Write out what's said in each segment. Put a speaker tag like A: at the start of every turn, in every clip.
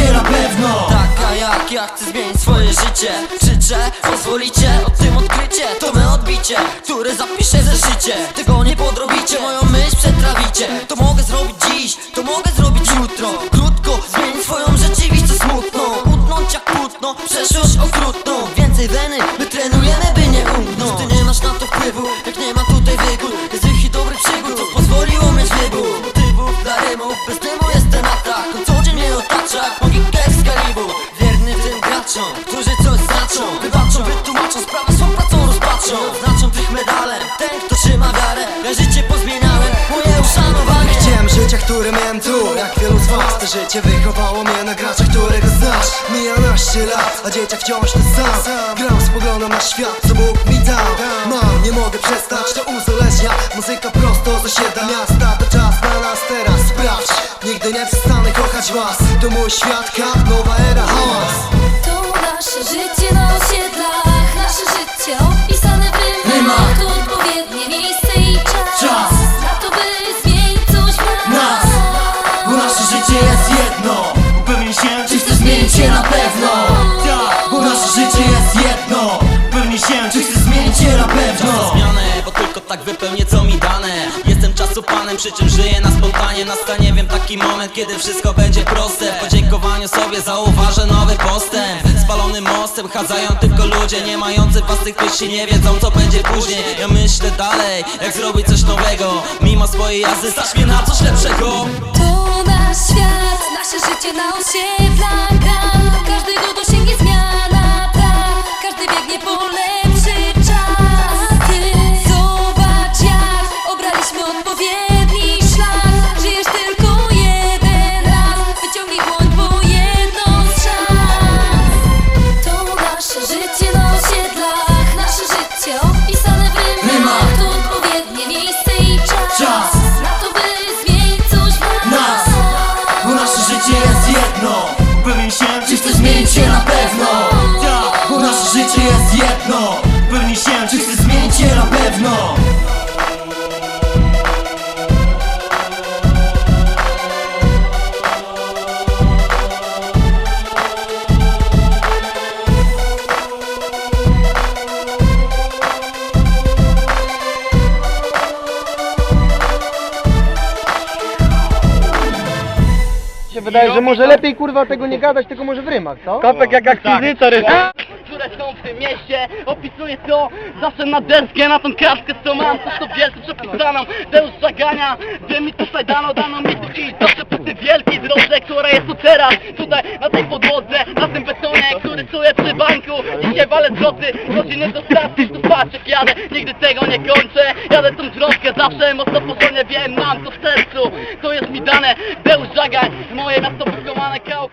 A: na
B: pewno. Tak,
C: a jak ja chcę zmienić swoje życie. Krzyczę, pozwolicie, o tym odkrycie. To me odbicie, które zapiszę w zeszycie Tego nie podrobicie, moją myśl przetrawicie. To mogę zrobić dziś, to mogę zrobić jutro. Krótko, zmienić swoją rzeczywistość smutną Utnąć jak płótno, przeszłość okrutną. Więcej weny, my trenujemy by nie umknąć. Ty nie masz na to wpływu, jak nie ma tutaj wygód. Jest i dobrych przygód, co pozwoliło mieć wybór. Motywów dla rymów, bez dymu
D: które miałem tu Jak wielu z was To życie wychowało mnie na gracza, którego znasz. Mija naście lat, a dzieciak wciąż ten sam. Gram, spoglądam na świat, co Bóg mi dał. Mam, nie mogę przestać, to uzależnia. Muzyka prosto z osiedla miasta To czas na nas teraz, sprawdź Nigdy nie przestanę kochać was. To mój świat, kap, nowa era, hałas.
A: To nasze życie na osiedlach
C: wypełnię co mi dane. Jestem czasopanem, przy czym żyję na spontanie. Nastanie wiem taki moment, kiedy wszystko będzie proste. W podziękowaniu sobie zauważę nowy postęp. Spalonym mostem chadzają tylko ludzie Nie mający własnych myśli, nie wiedzą co będzie później. Ja myślę dalej, jak zrobić coś nowego. Mimo swojej jazdy stać mnie na coś lepszego.
A: To nasz świat, nasze życie na osiedlach
E: wydaje, że może lepiej kurwa tego nie gadać, tylko może w rymach, co?
F: Kopek jak akwizytor jest. Które są w tym mieście, opisuję to zawsze na deskę, na tą kartkę co mam, to to wielce przepisaną, zagania, że mi tutaj dano, dano mi tu iść, zawsze po tej wielkiej drodze, która jest tu teraz, tutaj na tej podłodze, na tym betonie, który czuję przy dzisiaj walę zwroty, godziny do stacji, tu patrzę, jadę, nigdy tego nie kończę, jadę tą drążkę zawsze, mocno porządnie wiem, mam to w sercu, to jest mi dane, Deus Żagań, moje miasto bukowane KOK.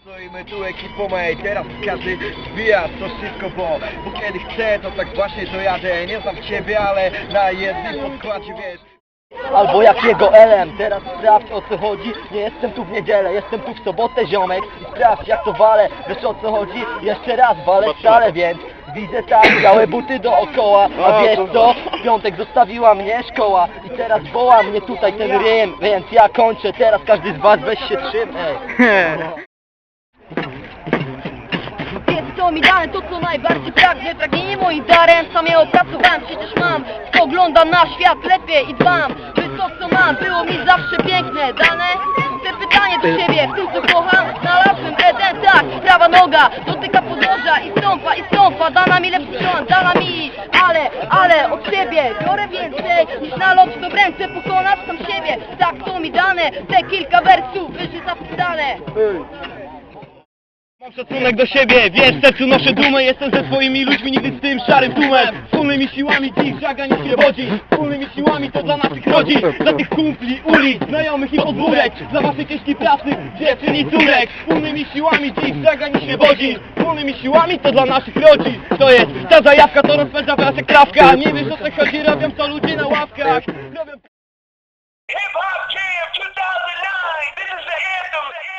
E: Stoimy tu ekipą, ej, teraz każdy zbija to wszystko, bo, bo kiedy chcę, to tak właśnie to jadę Nie znam ciebie, ale na jednym podkładzie, wiesz
F: Albo jakiego elem, teraz sprawdź o co chodzi. Nie jestem tu w niedzielę, jestem tu w sobotę ziomek. I sprawdź jak to walę, wiesz o co chodzi? Jeszcze raz walę stale, więc Widzę tak, białe buty dookoła. A wiesz co? W piątek zostawiła mnie szkoła. I teraz woła mnie tutaj ten rym Więc ja kończę, teraz każdy z was weź się trzymaj
G: Mi dane to co najbardziej pragnę Pragnienie moim darem, sam je opracowałem Przecież mam, spoglądam na świat lepiej i dbam By to co mam było mi zawsze piękne. Dane? Te pytanie do siebie, w tym co kocham Znalazłem Eden, tak, prawa noga Dotyka podłoża i stąpa, i stąpa. Dana mi lepszy stron, dana mi Ale, ale od siebie. Biorę więcej Niż na lot w ręce pokonać sam siebie. Tak to mi dane, te kilka wersów wyżej zapisane
F: Mam szacunek do siebie, wiesz, sercu noszę dumę Jestem ze swoimi ludźmi, nigdy z tym szarym tłumem. Wspólnymi siłami dziś żaga nie się rodzi. Wspólnymi siłami to dla naszych rodzin Dla tych kumpli, ulic, znajomych i podwórek Dla waszej ciężkiej pracy, dziewczyn i córek. Wspólnymi siłami dziś żaga nie się rodzi. Wspólnymi siłami to dla naszych rodzin. To jest ta zajawka, to rozpędza wraz jak trawka Nie wiesz o co chodzi, robią to ludzie na ławkach.
H: Hip Hop Jam 2000. now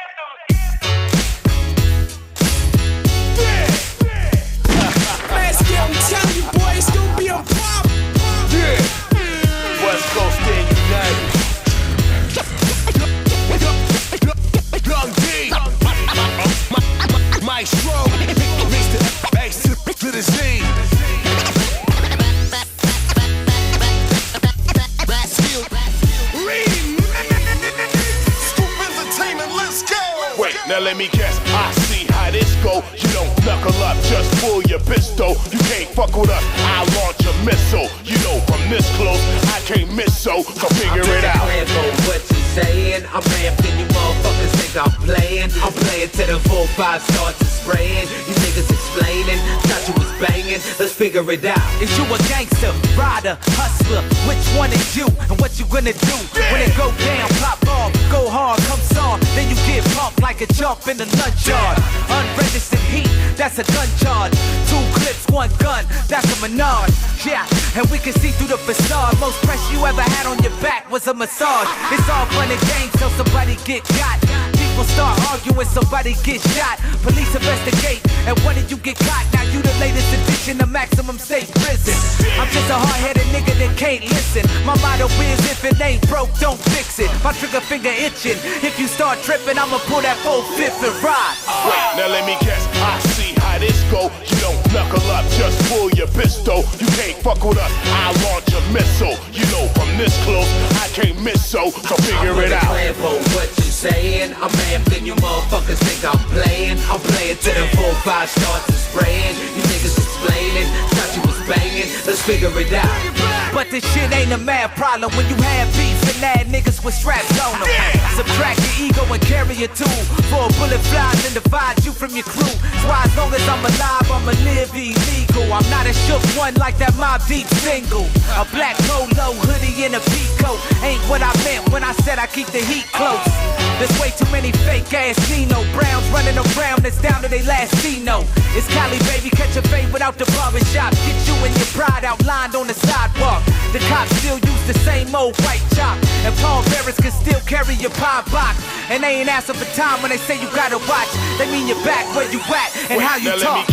H: let me guess. I see how this go. You don't knuckle up, just pull your pistol. You can't fuck with us. I launch a missile. You know from this close, I can't miss so. So figure it out.
I: Rambo, what you saying? I'm ramping, you motherfuckers think I'm playing. I'm playing till the full five starts to spraying. You niggas explaining, thought you was banging. Let's figure it out.
J: Is you a gangster, rider, hustler? Which one is you? And what you gonna do when it go down? Pop off, go hard, come soft. Then you get pumped like a jump in the nut yard. Unregistered heat, that's a gun charge. Two clips, one gun, that's a menage. Yeah, and we can see through the facade. Most pressure you ever had on your back was a massage. It's all fun and games till somebody get got. People start arguing, somebody get shot. Police investigate, and one of you get caught. Now you the latest addition to maximum state prison. I'm just a hard-headed nigga that can't listen. My motto is if it ain't broke, don't fix it. My trigger finger itching. If you start tripping, I'ma pull that full fifth and ride.
H: Wait, now let me guess. I see how this go. You don't knuckle up, just pull your pistol. You can't fuck with us. I launch a missile. You know from this close, I can't miss so. So figure it out.
I: Rambo, what starts to spraying. You niggas explaining, thought you was banging. Let's figure it out.
J: But this shit ain't a mad problem when you have beef add niggas with straps on them. Subtract your ego and carry your tool. For a bullet flies and divides you from your crew. That's why as long as I'm alive, I'ma live illegal. I'm not a shook one like that Mob Deep single. A black polo hoodie and a peacoat ain't what I meant when I said I keep the heat close. There's way too many fake ass Nino Browns running around that's down to their last C-no. It's Cali, baby, catch a fade without the barber shop. Get you and your pride outlined on the sidewalk. The cops still use the same old white chop. And Paul Barris can still carry your pine box. And they ain't asking for time when they say you gotta watch. They mean you're back where you at and
H: Wait,
J: how you talk.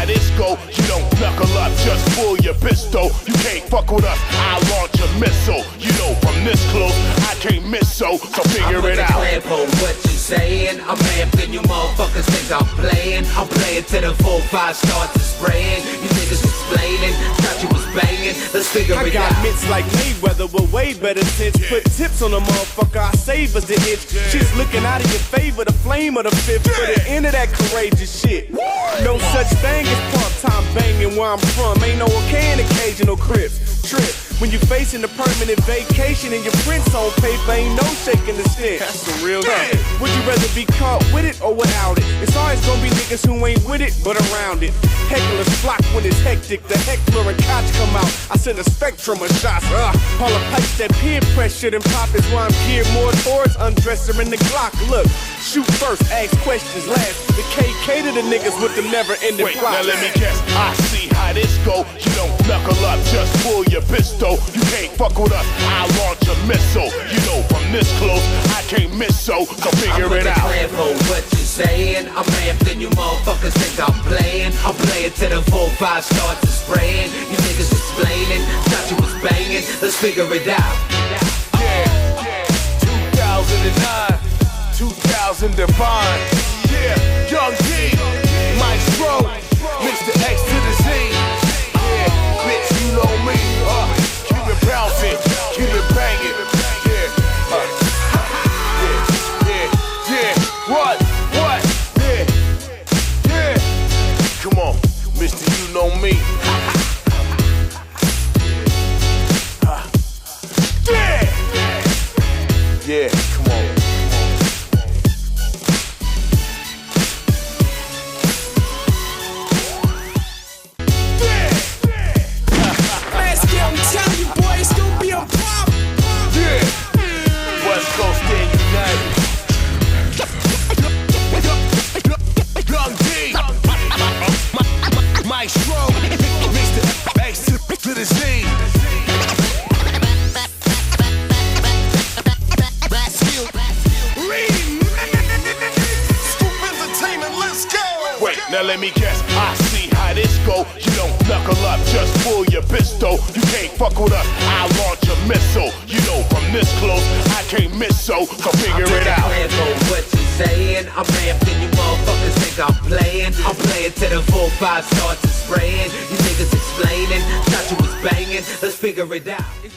H: Let me guess. I see how this go. You don't knuckle up, just pull your pistol. You can't fuck with us. I launch a missile. You know from this close, I can't miss so. So figure it out.
I: Rambo, what you saying? I'm ramping, you motherfuckers think I'm playing. I'm playing till the full five starts to spraying. You niggas explaining, thought you was banging. Let's figure
K: I
I: it
K: got mitts like Mayweather with way better sense. Put tips on the motherfucker, I save us the itch. Shit's looking out of your favor, the flame of the fifth. For the end of that courageous shit. No such thing as part-time banging where I'm from. Ain't no okay occasional crips. Trip. When you're facing a permanent vacation and your prints on paper, ain't no shaking the stick. That's the real shit. Would you rather be caught with it or without it? It's always gonna be niggas who ain't with it, but around it. Hecklers flock when it's hectic. The heckler and couch come out. I send a spectrum of shots. Uh, all the pipes that peer pressure and pop is why I'm geared more towards undresser and the Glock. Look, shoot first, ask questions last. The KK to the niggas with the never-ending
H: Wait,
K: plot.
H: now let me guess. I see how this go. You don't knuckle up, just pull your pistol. You can't fuck with us. I launch a missile. You know from this close, I can't miss so. So figure
I: I'm
H: it out.
I: Rambo, what you saying? I'm ramping, you motherfuckers think I'm playing. I'm playing till the full five starts to spraying. You niggas explaining, thought you was banging. Let's figure it out.
H: Yeah, 2009, 2000 Divine. Yeah, Young D, Maestro, how this go. You don't knuckle up, just pull your pistol. You can't fuck with us. I launch a missile. You know from this close, I can't miss so. So figure it out.
I: What you saying? I'm ramping, you motherfuckers think I'm playing. I'm playing till the full five starts to spraying. You niggas explaining, thought you was banging. Let's figure it out.